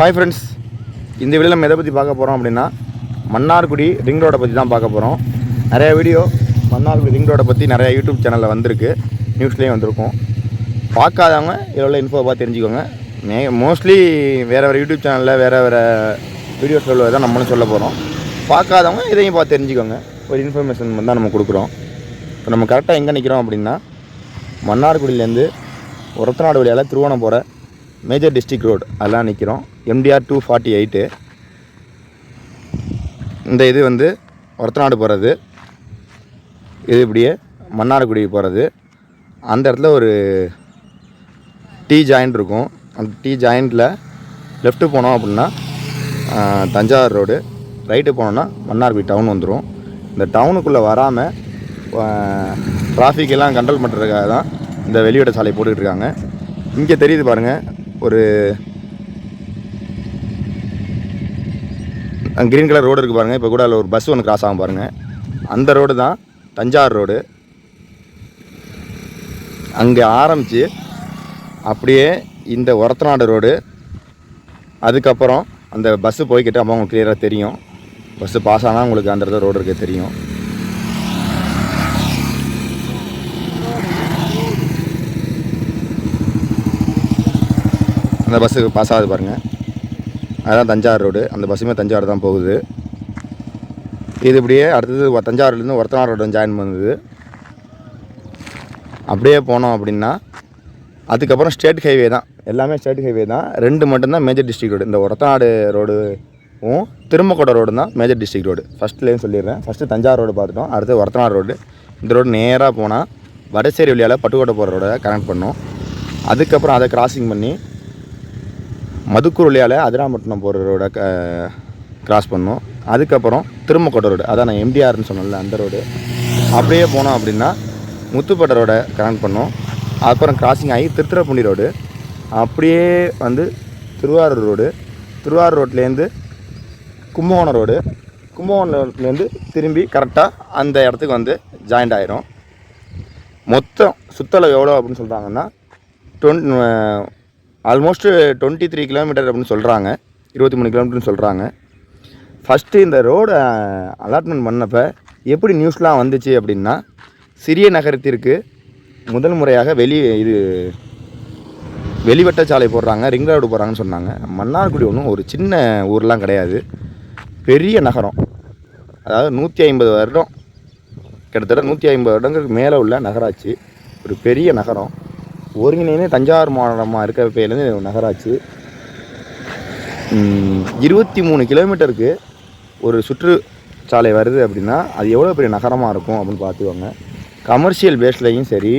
Hi friends இந்த video நம்ம எதை பற்றி பார்க்க போகிறோம் அப்படின்னா மன்னார்குடி ரிங் ரோடை பற்றி தான் பார்க்க போகிறோம் நிறைய வீடியோ மன்னார்குடி ரிங் ரோடை பற்றி நிறையா யூடியூப் சேனலில் வந்திருக்கு. நியூஸ்லேயும் வந்திருக்கும். பார்க்காதவங்க இதில் இன்ஃபோ பார்த்து தெரிஞ்சுக்கோங்க. மே மோஸ்ட்லி வேறு வேறு யூடியூப் சேனலில் வேறு வேறு வீடியோஸ் சொல்லுவது தான் நம்மளும் சொல்ல போகிறோம் பார்க்காதவங்க இதையும் பார்த்து தெரிஞ்சுக்கோங்க. ஒரு இன்ஃபர்மேஷன் தான் நம்ம கொடுக்குறோம். இப்போ நம்ம கரெக்டாக எங்கே நிற்கிறோம் அப்படின்னா மன்னார்குடியிலேருந்து ஒரத்தநாடு வழியால் திருவோணம் போகிற மேஜர் டிஸ்ட்ரிக்ட் ரோடு அதெல்லாம் நிற்கிறோம் எம்டிஆர் டூ ஃபார்ட்டி எயிட்டு இந்த இது வந்து ஒரத்தநாடு போகிறது இது இப்படியே மன்னார்குடி போகிறது அந்த இடத்துல ஒரு டீ ஜாயிண்ட் இருக்கும். அந்த டீ ஜாயிண்ட்டில் லெஃப்ட்டு போனோம் அப்படின்னா தஞ்சாவூர் ரோடு. ரைட்டு போனோம்னா மன்னார்குடி டவுன் வந்துடும் இந்த டவுனுக்குள்ளே வராமல் டிராஃபிக் எல்லாம் கண்ட்ரோல் பண்ணுறதுக்காக தான் இந்த வெளியிட சாலை போட்டுக்கிட்டு இருக்காங்க. இங்கே தெரியுது பாருங்கள் ஒரு க்ரீன் கலர் ரோடு இருக்குது பாருங்கள் இப்போ கூட அதில் ஒரு பஸ் ஒன்று கிராஸ் ஆகும் பாருங்கள் அந்த ரோடு தான் தஞ்சாவூர் ரோடு அங்கே ஆரம்பித்து அப்படியே இந்த ஒரத்தநாடு ரோடு அதுக்கப்புறம் அந்த பஸ்ஸு போய்கிட்டு அப்போ உங்களுக்கு கிளியராக தெரியும். பஸ்ஸு பாஸ் ஆனால் உங்களுக்கு அந்த இடத்துல ரோடு இருக்க தெரியும். அந்த பஸ்ஸு பாஸ் ஆகுது பாருங்கள் அதுதான் தஞ்சாவூர் ரோடு அந்த பஸ்ஸுமே தஞ்சாவூர் தான் போகுது. இது இப்படியே அடுத்தது தஞ்சாவூர்லேருந்து ஒருத்தனார் ரோடு ஜாயின் பண்ணுது. அப்படியே போனோம் அப்படின்னா அதுக்கப்புறம் ஸ்டேட் ஹைவே தான். எல்லாமே ஸ்டேட் ஹைவே தான். ரெண்டு மட்டும்தான் மேஜர் டிஸ்ட்ரிக் ரோடு இந்த ஒரத்தநாடு ரோடுவும் திருமக்கோட்டை ரோடு தான் மேஜர் டிஸ்ட்ரிக் ரோடு ஃபஸ்ட்லேயும் சொல்லிடுறேன். ஃபஸ்ட்டு தஞ்சாவூர் ரோடு பார்த்துட்டோம். அடுத்து ஒரத்தநாடு ரோடு இந்த ரோடு நேராக போனால் வடசேரி வழியால் பட்டுக்கோட்டை போகிற ரோடை கனெக்ட் பண்ணோம். அதுக்கப்புறம் அதை கிராசிங் பண்ணி மதுக்குருளியால் வழியால் அதிராம்பட்டினம் போகிற ரோட கிராஸ் பண்ணோம். அதுக்கப்புறம் திருமக்கோட்டை ரோடு. அதான் நான் எம்டிஆர்னு சொன்னேன்ல அந்த ரோடு. அப்படியே போனோம் அப்படின்னா முத்துப்பேட்டை ரோடை கனெக்ட் பண்ணோம். அப்புறம் கிராசிங் ஆகி திருத்துறைப்பூண்டி ரோடு. அப்படியே வந்து திருவாரூர் ரோடு. திருவாரூர் ரோட்லேருந்து கும்பகோணம் ரோடு. கும்பகோணம் ரோட்லேருந்து திரும்பி கரெக்டாக அந்த இடத்துக்கு வந்து ஜாயிண்ட் ஆயிரும். மொத்தம் சுற்றளவு எவ்வளோ அப்படின்னு சொல்கிறாங்கன்னா டொன் ஆல்மோஸ்ட்டு டுவெண்ட்டி த்ரீ கிலோமீட்டர் அப்படின்னு சொல்கிறாங்க இருபத்தி மூணு கிலோமீட்டர்னு சொல்கிறாங்க ஃபஸ்ட்டு இந்த ரோடு அலாட்மெண்ட் பண்ணப்போ எப்படி நியூஸ்லாம் வந்துச்சு அப்படின்னா சிறிய நகரத்திற்கு முதல் முறையாக வெளி இது வெளிவட்ட சாலை போடுறாங்க ரிங் ரோடு போடுறாங்கன்னு சொன்னாங்க. மன்னார்குடி ஒன்றும் ஒரு சின்ன ஊர்லாம் கிடையாது. பெரிய நகரம். அதாவது நூற்றி ஐம்பது வருடம் கிட்டத்தட்ட நூற்றி ஐம்பது வருடங்களுக்கு மேலே உள்ள நகராட்சி. ஒரு பெரிய நகரம். ஒருங்கிணைந்து தஞ்சாவூர் மாவட்டமாக இருக்கிற பேர்லேருந்து நகராட்சி. இருபத்தி மூணு கிலோமீட்டருக்கு ஒரு சுற்றுச்சாலை வருது அப்படின்னா அது எவ்வளோ பெரிய நகரமாக இருக்கும் அப்படின்னு பார்த்துக்கோங்க. கமர்ஷியல் பேஸ்லேயும் சரி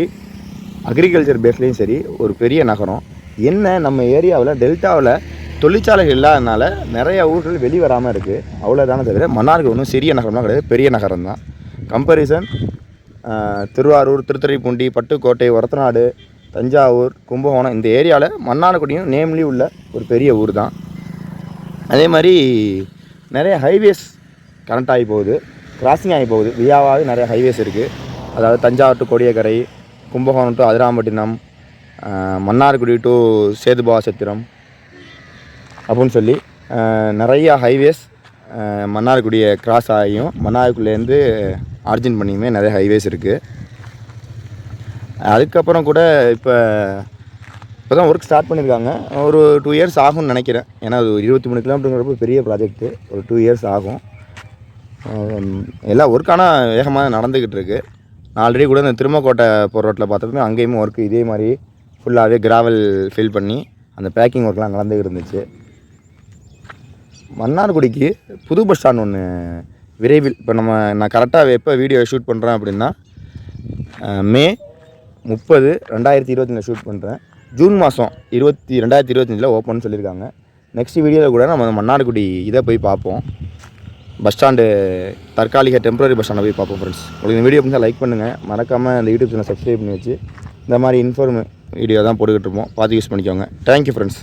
அக்ரிகல்ச்சர் பேஸ்லேயும் சரி ஒரு பெரிய நகரம். என்ன நம்ம ஏரியாவில் டெல்டாவில் தொழிற்சாலைகள் இல்லாதனால நிறைய ஊர்கள் வெளி வராமல் இருக்குது அவ்வளோதானே தவிர மன்னார்குடி ஒன்றும் சிறிய நகரம்லாம் கிடையாது பெரிய நகரம் தான் கம்பேரிசன் திருவாரூர் திருத்துறைப்பூண்டி பட்டுக்கோட்டை ஒரத்தநாடு தஞ்சாவூர் கும்பகோணம் இந்த ஏரியாவில் மன்னார்குடியும் நேம்லி உள்ள ஒரு பெரிய ஊர் தான். அதே மாதிரி நிறைய ஹைவேஸ் கனெக்ட் ஆகி போகுது கிராசிங் ஆகி போகுது. வியாவாவது நிறைய ஹைவேஸ் இருக்குது அதாவது Thanjavur to Kodiyakkarai Kumbakonam to Adirampattinam Mannargudi to Sethubavachathiram அப்படின்னு சொல்லி நிறையா ஹைவேஸ் மன்னார்குடியை கிராஸ் ஆகியும் மன்னார்குடியிலேருந்து ஆர்ஜின் பண்ணியுமே நிறைய ஹைவேஸ் இருக்குது அதுக்கப்புறம் கூட இப்போ இப்போ தான் ஒர்க் ஸ்டார்ட் பண்ணியிருக்காங்க. ஒரு டூ இயர்ஸ் ஆகும்னு நினைக்கிறேன். ஏன்னா அது ஒரு இருபத்தி மூணு கிலோமீட்டருங்கிறப்ப பெரிய ப்ராஜெக்ட்டு ஒரு டூ இயர்ஸ் ஆகும். எல்லா ஒர்க் ஆனால் வேகமாக நடந்துக்கிட்டு இருக்கு. நான் ஆல்ரெடி கூட இந்த திருமக்கோட்டை போகிற ரோட்டில் பார்த்தப்பமே அங்கேயுமே ஒர்க் இதே மாதிரி ஃபுல்லாகவே கிராவல் ஃபில் பண்ணி அந்த பேக்கிங் ஒர்க்லாம் நடந்துக்கிட்டு இருந்துச்சு. மன்னார்குடிக்கு புது பஸ் ஸ்டாண்ட் ஒன்று விரைவில் இப்போ நம்ம நான் கரெக்டாக எப்போ வீடியோ ஷூட் பண்ணுறேன் அப்படின்னா மே முப்பது ரெண்டாயிரத்தி இருபத்தஞ்சில் ஷூட் பண்ணுறேன் ஜூன் மாதம் இருபத்தி ரெண்டாயிரத்தி இருபத்தஞ்சில் ஓப்பன் சொல்லியிருக்காங்க. நெக்ஸ்ட் வீடியோவில் கூட நம்ம மன்னார்குடி இதை போய் பார்ப்போம். பஸ் ஸ்டாண்டு தற்காலிக டெம்பரரி பஸ் ஸ்டாண்டை போய் பார்ப்போம் ஃப்ரெண்ட்ஸ் உங்களுக்கு இந்த வீடியோ பிடிச்சா லைக் பண்ணுங்கள் மறக்காமல் அந்த யூடியூப் சேனல் சப்ஸ்கிரைப் பண்ணி வச்சு இந்த மாதிரி இன்ஃபார்ம் வீடியோ தான் போட்டுக்கிட்டு இருப்போம். பார்த்து யூஸ் பண்ணிக்கோங்க. Thank you friends